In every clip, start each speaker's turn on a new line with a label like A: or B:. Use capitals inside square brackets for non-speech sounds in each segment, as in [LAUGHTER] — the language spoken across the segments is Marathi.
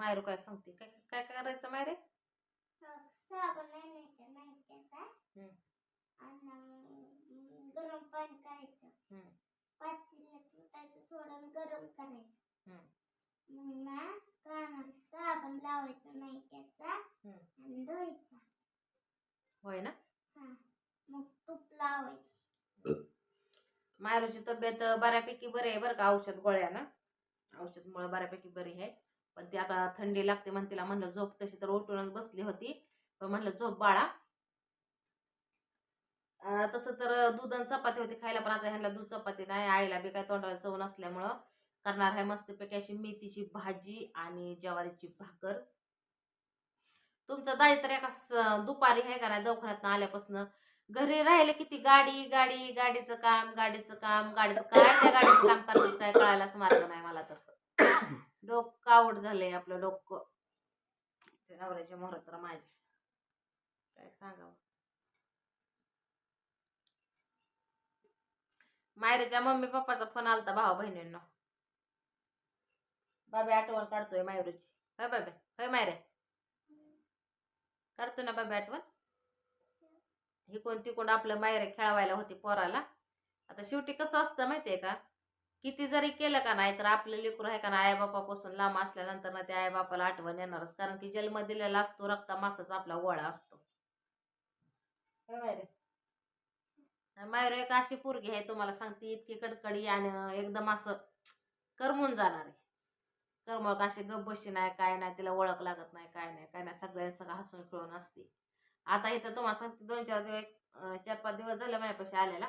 A: मायरू काय सांगते? काय काय काय करायचं मायरे?
B: साबण आणायचं. आणि गरम पाणी करायचं. थोडं गरम करायचं. ना कानाला साबण लावायचं नाही त्याचा. आणि धुवायचा.
A: होय ना?
B: हा. मग तूप लावायची.
A: मायरूची तब्येत बऱ्यापैकी बरी आहे बरं का? औषध गोळ्यानं औषधमुळे बऱ्यापैकी बरी आहे. पण ती आता थंडी लागते म्हणून तिला म्हणलं झोप तशी तर उठूनच बसली होती. पण म्हणलं झोप बाळा. तसं तर दूध आणि चपाती होती खायला पण आता ह्यांना दूध चपाती नाही. आईला बी काय तोंडाला चव नसल्यामुळं करणार आहे मस्तपैकी अशी मेथीची भाजी आणि ज्वारीची भाकर. तुमचं दाई तर एका दुपारी हे का नाही दवाखान्यात आल्यापासून? घरी राहिले किती? गाडी गाडी गाडीचं काम गाडीचं काम गाडीचं काय त्या गाडीचं काम करतात काय कळायलाच मार्ग नाही डोकं आवड झालंय आपलं डोकं. ते नवऱ्याच्या तर माझ्या. काय सांगावं? मायरेच्या मम्मी पप्पाचा फोन आलता भावा बहिणींना. बाबा आठवण काढतोय मायरूची. होय बाबे होय मायरे. काढतो ना बाबा आठवण. ही तिकडून आपलं मायरे खेळवायला होती पोराला. आता शेवटी कसं असतं माहितीये का? किती जरी केलं का नाही तर आपलं लेकरू आहे का नाही आईबापापासून लांब असल्यानंतर ना त्या आईबापाला आठवण येणारच. कारण की जन्म दिलेला असतो रक्ता मासाचा आपला गोळा असतो. मायरे एक अशी पोरगी आहे तुम्हाला सांगते इतकी कडकडी आणि एकदम असं करमून जाणार आहे. करमळ अशी गप बशी नाही काय नाही तिला ओळख लागत नाही काय नाही काय नाही सगळ्यांनी सगळं हसून खेळून असते. आता इथं तुम्हाला सांगते दोन चार दिवस चार पाच दिवस झाले माझ्यापाशी आलेला.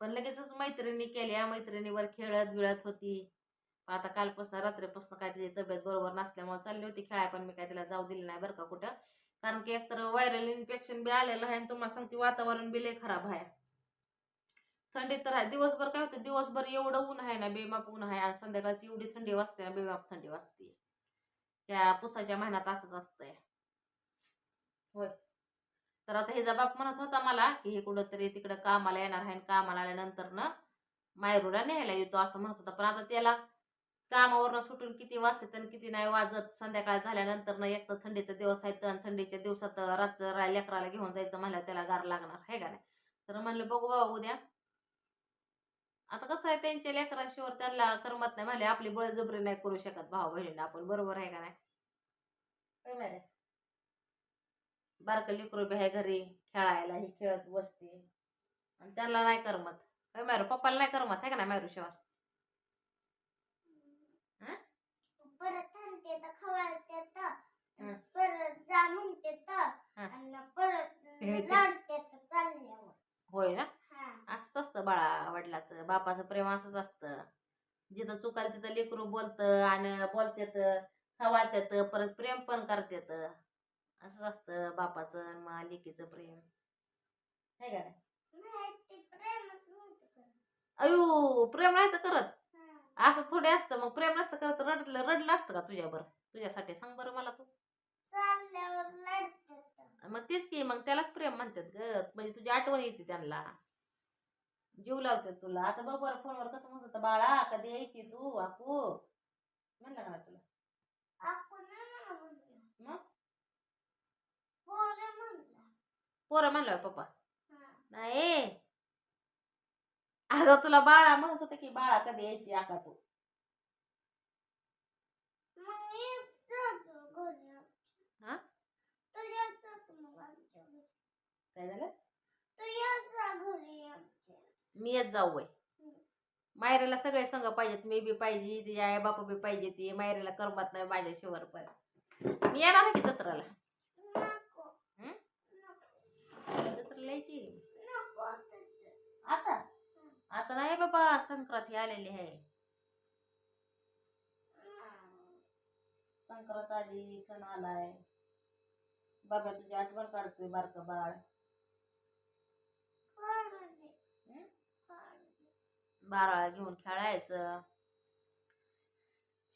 A: पण लगेचच मैत्रिणी केल्या. मैत्रिणीवर खेळत बिळत होती. आता कालपासून रात्रीपासून काय तिची तब्येत बरोबर नसल्यामुळे चालली होती. खेळाय पण मी काय तिला जाऊ दिली नाही बरं का कुठं. कारण की एकतर व्हायरल इन्फेक्शन बी आलेलं आहे आणि तुम्हाला सांगते वातावरण बी लय खराब आहे. थंडी तर आहे. दिवसभर काय होतं दिवसभर एवढं ऊन आहे ना बेमाप ऊन आहे. आणि संध्याकाळची एवढी थंडी वाजते ना बेमाप थंडी वाजते. त्या पुसाच्या महिन्यात असंच असतंय. होय. तर आता हे बाप म्हणत होता मला की हे कुठंतरी तिकडं कामाला येणार आहे कामाला आल्यानंतर ना मायरूला न्यायला येतो असं म्हणत होता. पण आता त्याला कामावरनं सुटून किती वाजतात आणि किती नाही वाजत संध्याकाळ झाल्यानंतर ना एक तर थंडीचा दिवस आहे तर थंडीच्या दिवसात रात राय लेकराला घेऊन जायचं म्हणलं त्याला गार लागणार आहे का नाही? तर म्हणलं बघू बाबा उद्या. आता कसं आहे त्यांच्या लेकरांशिवाय त्यांना करमत नाही. म्हणले आपली बळजबरी नाही करू शकत भाऊ बहिणीला आपण बरोबर आहे का नाही? काय बारकं लेकरू बी आहे घरी खेळायला ही खेळत बसते. आणि त्यांना नाही करमत. काय मारू पप्पाला नाही करमत आहे का नाही मारू शिवाय
B: परत थांबते तर खवळते तर. परत जा म्हणते तर. आणि परत
A: ते-
B: लाडते तर चालल्यावर.
A: होय ना?
B: हा.
A: असंच असतं बाळा वडिलाचं बापाचं प्रेम असंच असतं. जिथं चुकाल तिथं लेकरू बोलतं आणि बोलतेत खवाळतात परत प्रेम पण करतात. असंच असतं बापाचं आणि मा लेकीचं प्रेम. आहे का नाही. अयो प्रेम नाही तर करत. असं थोडे असतं मग प्रेम नसतं करत रडलं रडलं असतं का तुझ्यावर तुझ्यासाठी सांग बरं मला तू. मग तेच की मग त्यालाच प्रेम म्हणतात ग. म्हणजे तुझी आठवण येते त्यांना. जीव लावतात तुला. आता बरोबर फोनवर कसं म्हणत होतं बाळा कधी यायची तू? आपू म्हणलं का ना तुला
B: आपण नाही म्हणा म्हणलं
A: मग
B: पोरं म्हणलं
A: पोरं म्हणलं पप्पा. नाही. अगं तुला बाळा म्हणत होतं की बाळा कधी यायची आका तू? हा? काय झालं? मी येत जाऊ वय. मायरेला सगळे संघ पाहिजेत मी बी पाहिजे आई बापा बी पाहिजे ती मायरेला करमत नाही माझ्या शिवर पण. मी येणार की जत्राला
B: नको
A: हं?
B: तुझं.
A: आता आता? नाही बाबा संक्रांती आलेली आहे. संक्रांत आली सण आलाय. बाबा तुझी आठवण काढतोय बारकं बाळ. बाळाला घेऊन खेळायचं.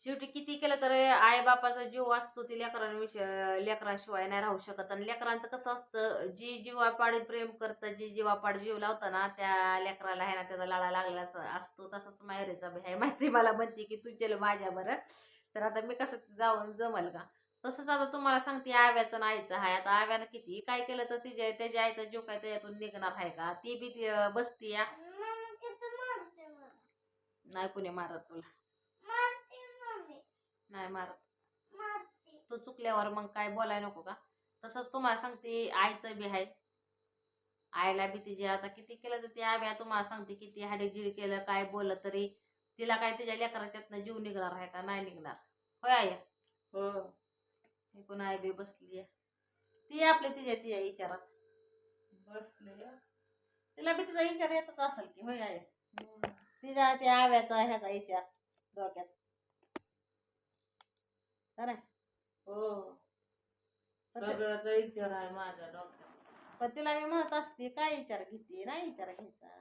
A: शेवटी किती केलं तर आई बापाचा जीव असतो ती लेकरांविषयी लेकरांशिवाय नाही राहू शकत. आणि लेकरांचं कसं असतं जी जीवापाड प्रेम करतं जी जीवापाड जीव लावतं ना त्या लेकराला आहे ना त्याचा लाडा लागलेला असतो. तसंच मायरीचा बी आहे. मायरी मला म्हणते की तू चल माझ्या बरं. तर आता मी कसं जाऊन जमल का? तसंच आता तुम्हाला सांगते आव्याचं आणि आईचं आहे. आता आव्यानं किती काय केलं तर तिच्या त्याच्या आईचा जीव काय त्याच्यातून निघणार आहे का? ती बी ती बसती या नाही कुणी मारत तुला. नाही मारत. तू चुकल्यावर मग काय बोलाय नको का? तसंच तुम्हाला सांगते आईचं बी आहे. आईला बी तिचे आता किती केलं तर ती आव्या तुम्हाला सांगते किती हाडीगिडी केलं काय बोललं तरी. तिला काय तिच्या लेकराच्यातनं जीव निघणार आहे का? नाही निघणार. होय आई?
C: हो.
A: हे कोण आई बी बसली आहे? ती आपली तिच्या तिच्या विचारात.
C: बसले
A: तिला बी तिचा विचार येतच असेल की होय आई? तिच्या त्या आव्याचा ह्याचा विचार डोक्यात. खरं?
C: हो. सगळ्याचा विचार आहे माझ्या डोक्यात.
A: पण तिला मी म्हणत असते काय विचार घेते? नाही विचार घ्यायचा.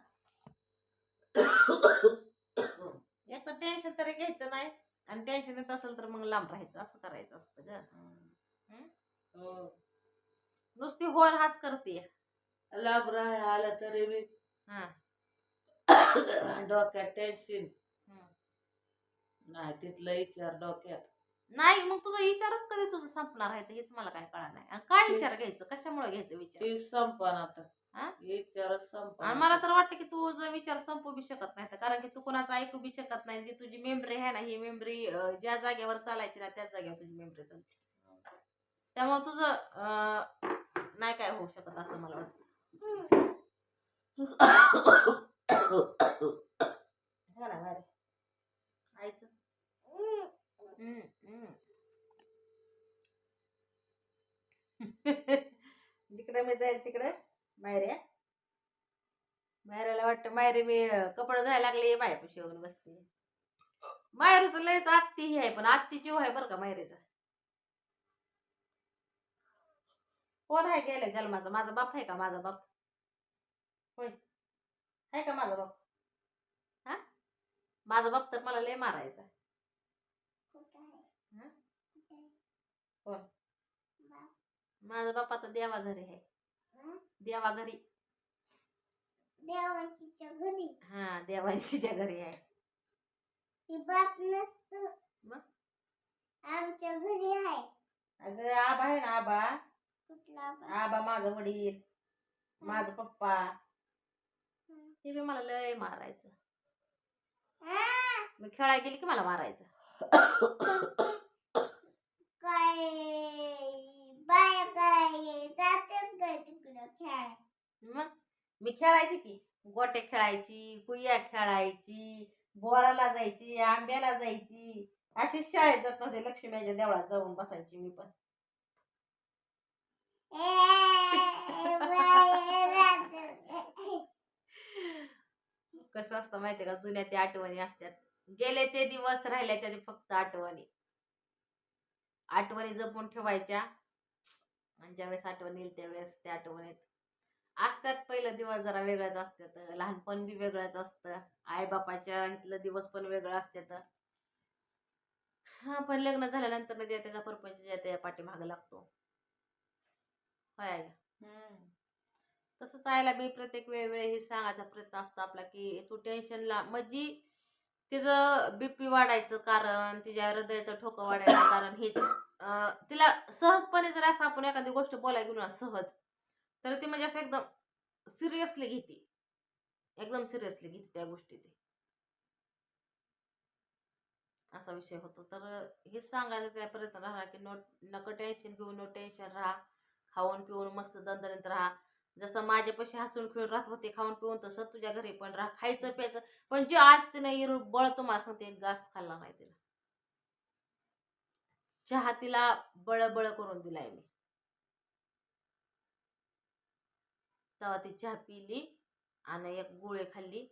A: [COUGHS] एक तर टेन्शन तरी घ्यायचं नाही. आणि टेन्शन येत असेल तर मग लांब राहायचं असं करायचं असतं ग. हं?
C: हो.
A: नुसती होर हाच करते.
C: लाभ राह आला तरी मी
A: हा. [COUGHS]
C: डोक्यात टेन्शन
A: हं.
C: नाही तिथला विचार डोक्यात.
A: नाही मग तुझा विचारच कधी तुझं संपणार आहे ते हेच मला काय कळा नाही आणि काय विचार घ्यायचं कशामुळे घ्यायचं विचार
C: ती संपन आता
A: हा?
C: विचारच संपन
A: आणि मला तर वाटतं की तू जो विचार संपू बी शकत नाही तर कारण की तू कोणाचं ऐकू बी शकत नाही जी तुझी मेमरी आहे ना ही मेमरी ज्या जागेवर चालायची ना त्याच जागेवर तुझी मेमरी चालते त्यामुळे तुझं अं, नाही काय होऊ शकत असं मला वाटतं हो ना बारे आईचं हम्म, हम्म. [LAUGHS] जिकडे मी जाईल तिकडे मायऱ्या. मायऱ्याला वाटतं मायरे मी कपडे धुवायला लागले मायापाशी येऊन बसते. मायरूच लयच आत्ती ही आहे पण आत्ती जीव आहे बरं का मायरेचा. कोण आहे गेल्या जन्माचा? माझा बाप आहे का माझा बाप? होय. आहे का माझा बाप? हा? माझा बाप तर मला लय मारायचा
B: कुठं आहे
A: हं?
B: कुठं आहे? बाप.
A: माझा बाप आता देवा घरी आहे.
B: हं?
A: देवा घरी
B: देवांच्या घरी?
A: हा देवांशीच्या घरी आहे.
B: ती बाप नसतं.
A: मग?
B: आमच्या घरी आहे.
A: अगं आबा आहे ना आबा.
B: कुठला बाप?
A: आबा माझं वडील माझं पप्पा.
B: हं.
A: ते बी मला लय मारायचं.
B: आ,
A: मी खेळायला गेली की मला मारायचं. [COUGHS] [COUGHS] [COUGHS]
B: काय बाया काय जातात काय तिकडं
A: मग? मी खेळायची की? गोटे खेळायची कुया खेळायची बोराला जायची आंब्याला जायची. अशी शाळेत जात नव्हते लक्ष्मीच्या देवळात जाऊन बसायची मी पण. [LAUGHS] कसं असतं माहितीये का? जुन्या त्या आठवणी असतात. गेले ते दिवस राहिले त्या फक्त आठवणी. आठवणी जपून ठेवायच्या. आणि ज्यावेळेस आठवण येईल त्यावेळेस त्या आठवणीत असतात पहिलं दिवस जरा वेगळंच असतात. लहानपण बी वेगळंच असतं. आईबापाच्या इथलं दिवस पण वेगळं असतात. हा पण लग्न झाल्यानंतर जे त्याचा परपंच जे त्या पाठीमागं लागतो. होय तसंच आयला बी प्रत्येक वेळोवेळी हे सांगायचा प्रयत्न असतो आपला की तू टेन्शनला म्हणजे तिचं बीपी वाढायचं कारण तिच्या हृदयाचं ठोकं वाढायचं कारण हेच. तिला सहजपणे जर असं आपण एखादी गोष्ट बोलायला गेलो ना सहज तर ती म्हणजे असं एकदम सिरियसली घेते. एकदम सिरियसली घेते त्या गोष्टी ती. असा विषय होतो. तर हे सांगायचं त्या प्रयत्न राहणार की नो नको टेन्शन घेऊ नो टेन्शन राहा. खाऊन पिऊन मस्त दणदणीत राहा. जसं माझ्यापाशी हसून खेळून राहत होते खाऊन पिऊन तसं तुझ्या घरी पण राहा खायचं प्यायचं. पण जे आज तिनं इरू बळ तुम्हाला सांगते एक घास खाल्ला नाही तिला चहा तिला बळबळ करून दिलाय मी. तेव्हा ती चहा पिली आणि एक गोळे खाल्ली.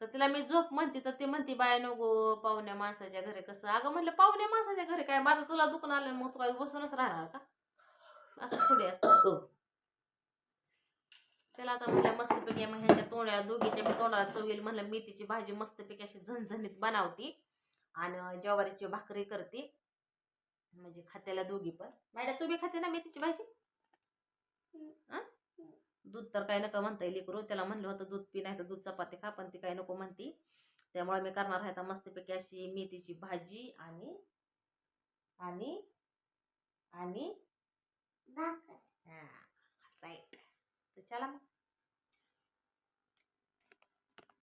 A: तर तिला मी झोप म्हणते तर ती म्हणते बाय नको पाहुण्या माणसाच्या घरी कसं? अगं म्हणलं पाहुण्या माणसाच्या घरी काय? माझं तुला दुकान आलं मग तू काय बसूनच राहणार का? असं थोडी असतं. हो. चला आता म्हणलं मस्तपैकी मग ह्यांच्या तोंडाला दोघीच्या मी तोंडाला चव येईल म्हणलं मेथीची भाजी मस्तपैकी अशी झणझणीत बनवती. आणि ज्वारीची भाकरी करते. म्हणजे खात्याला दोघी पण. मॅडम तुम्ही खाते ना मेथीची भाजी? दूध तर काय नका म्हणता येईल करू त्याला म्हणलं होतं दूध पी नाही तर दूध चपाती खा पण ती काय नको म्हणती. त्यामुळे मी करणार आहे आता मस्तपैकी अशी मेथीची भाजी आणि आणि आणि
B: भाकर.
A: हां. तर चला मग